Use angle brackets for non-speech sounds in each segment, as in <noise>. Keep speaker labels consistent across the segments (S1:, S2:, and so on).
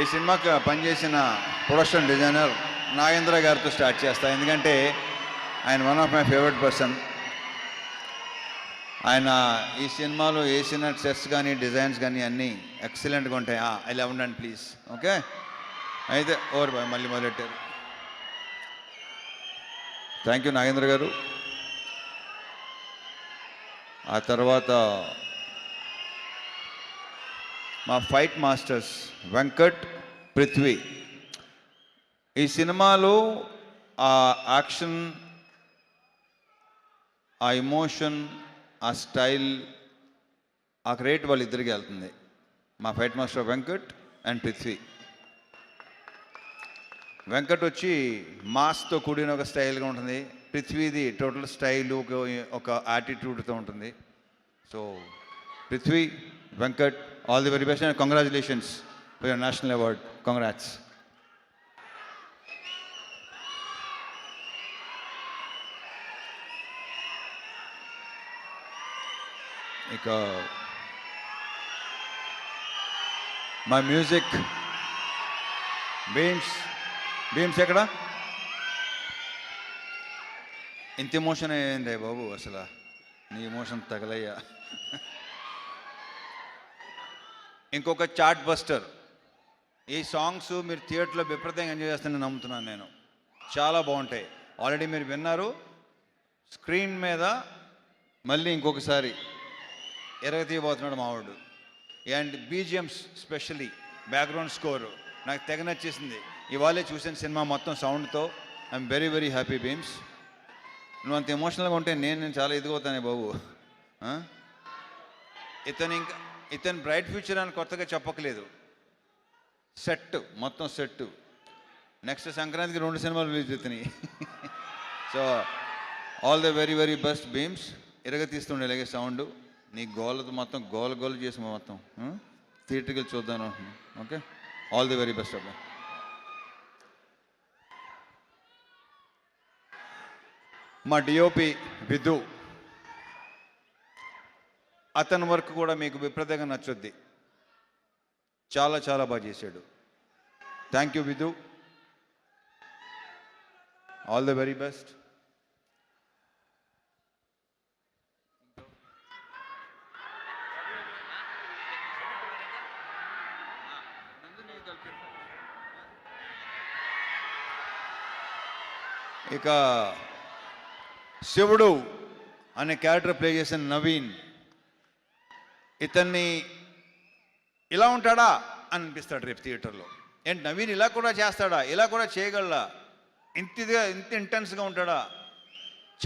S1: ఈ సినిమాకి పనిచేసిన ప్రొడక్షన్ డిజైనర్ నాగేంద్ర గారితో స్టార్ట్ చేస్తా. ఎందుకంటే ఆయన one of my favourite person. ఆయన ఈ సినిమాలో వేసిన సెట్స్ కానీ డిజైన్స్ కానీ అన్నీ ఎక్సలెంట్గా ఉంటాయి. ఇలా ఉండండి ప్లీజ్. ఓకే? అయితే ఓవర్ బాయ్ మళ్ళీ మొదలెట్టారు. థ్యాంక్ యూ నాగేంద్ర గారు. ఆ తర్వాత మా ఫైట్ మాస్టర్స్ వెంకట్ పృథ్వీ. ఈ సినిమాలో ఆ యాక్షన్ ఆ ఎమోషన్ ఆ స్టైల్ ఆ క్రేట్ వాళ్ళు ఇద్దరికి వెళ్తుంది. మా fight master Venkat and Prithvi. Venkat వచ్చి మాస్తో కూడిన ఒక స్టైల్గా ఉంటుంది. పృథ్వీది టోటల్ స్టైల్ ఒక ఒక యాటిట్యూడ్తో ఉంటుంది. So Prithvi Venkat all the very best and congratulations for your national award congrats ఇక మై మ్యూజిక్ బీమ్స్ బీమ్స్ ఎక్కడ? ఇంత ఎమోషన్ అయ్యింది బాబు అసలు? నీ ఎమోషన్ తగలయ్యా. <laughs> ఇంకొక చాట్ బస్టర్. ఈ సాంగ్స్ మీరు థియేటర్లో విపరీతంగా ఎంజాయ్ చేస్తానని నమ్ముతున్నాను నేను. చాలా బాగుంటాయి. ఆల్రెడీ మీరు విన్నారు. స్క్రీన్ మీద మళ్ళీ ఇంకొకసారి ఎరగతీయబోతున్నాడు మావాడు and BGMs specially background score నాకు తెగ నచ్చేసింది. ఇవాళే చూసిన సినిమా మొత్తం సౌండ్తో I'm very very happy Bheems నువ్వు అంత ఎమోషనల్గా ఉంటే నేను నేను చాలా ఇదిగోతానే బాబు. ఇతను ఇంకా ఇతను బ్రైట్ ఫ్యూచర్ అని కొత్తగా చెప్పకలేదు. సెట్ మొత్తం సెట్ నెక్స్ట్ సంక్రాంతికి రెండు సినిమాలు రిలీజ్ అవుతున్నాయి. <laughs> So all the very very best Bheems ఇరగ తీస్తుండే ఇలాగే సౌండ్ నీ గోలతో మొత్తం గోల గోల చేసి మొత్తం. Hmm? థియేటర్కి వెళ్ళి చూద్దాం అనుకుంటున్నాను. Okay all the very best అబ్బా. మా డిఓపి విధు అతని వర్క్ కూడా మీకు విపరీతంగా నచ్చుద్ది. చాలా చాలా బాగా చేశాడు. Thank you Vidhu all the very best ఇక శివుడు అనే క్యారెక్టర్ ప్లే చేసిన నవీన్ ఇతన్ని ఇలా ఉంటాడా అని అనిపిస్తాడు రేపు థియేటర్లో. ఏంటి నవీన్ ఇలా కూడా చేస్తాడా? ఇలా కూడా చేయగలడా? ఇంత ఇదిగా ఇంత ఇంటెన్స్గా ఉంటాడా?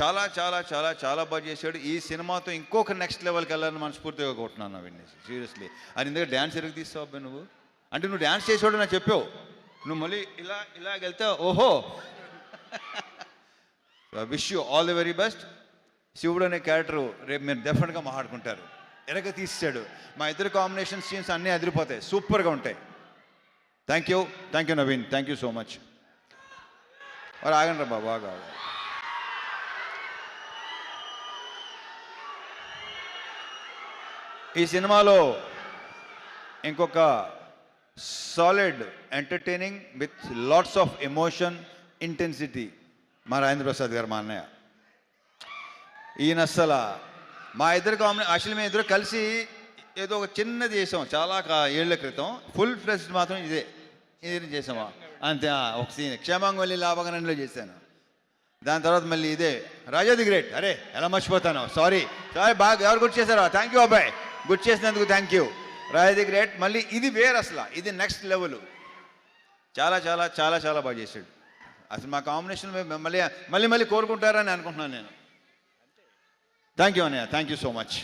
S1: చాలా చాలా చాలా చాలా బాగా చేశాడు. ఈ సినిమాతో ఇంకొక నెక్స్ట్ లెవెల్కి వెళ్ళాలని మనస్ఫూర్తిగా కొట్టున్నాను నవీన్ సీరియస్లీ. అది ఇందుకే డ్యాన్స్ ఎరుగు తీస్తావు అబ్బాయి నువ్వు? అంటే నువ్వు డ్యాన్స్ చేసేవాడు నాకు చెప్పావు. నువ్వు మళ్ళీ ఇలా ఇలా వెళ్తే ఓహో! Wish you all the very best శివుడు అనే క్యారెక్టర్ రేపు మీరు డెఫినెట్గా మాట్లాడుకుంటారు ఎరగ తీసాడు మా ఇద్దరు కాంబినేషన్ సీన్స్ అన్నీ అదిరిపోతాయి. సూపర్గా ఉంటాయి. Thank you thank you Naveen thank you so much మరి ఆగండి రా బాబు ఈ సినిమాలో ఇంకొక solid entertaining with lots of emotion intensity మా రాజేంద్ర ప్రసాద్ గారు మా అన్నయ్య. ఈయన అస్సలు మా ఇద్దరు కాంబినే అసలు మేము ఇద్దరు కలిసి ఏదో ఒక చిన్నది చేసాం చాలా ఏళ్ళ క్రితం. ఫుల్ ఫ్లెస్డ్ మాత్రం ఇదే. ఇది చేసామా? అంతే ఒక సీన్ క్షేమాంగవల్లి లాభగనంలో చేశాను. దాని తర్వాత మళ్ళీ ఇదే. రాజాది గ్రేట్. అరే ఎలా మర్చిపోతాను? సారీ సారీ బాగా ఎవరు గుర్తు చేశారు? థ్యాంక్ యూ అబ్బాయి. గుర్తు చేసినందుకు థ్యాంక్ యూ రాజాది గ్రేట్. మళ్ళీ ఇది వేరు అసలు. ఇది నెక్స్ట్ లెవెల్ చాలా చాలా చాలా చాలా బాగా చేశాడు. అసలు మా కాంబినేషన్ మళ్ళీ మళ్ళీ మళ్ళీ కోరుకుంటారని అనుకుంటున్నాను నేను. థ్యాంక్ యూ అన్నయ్య థ్యాంక్ యూ సో మచ్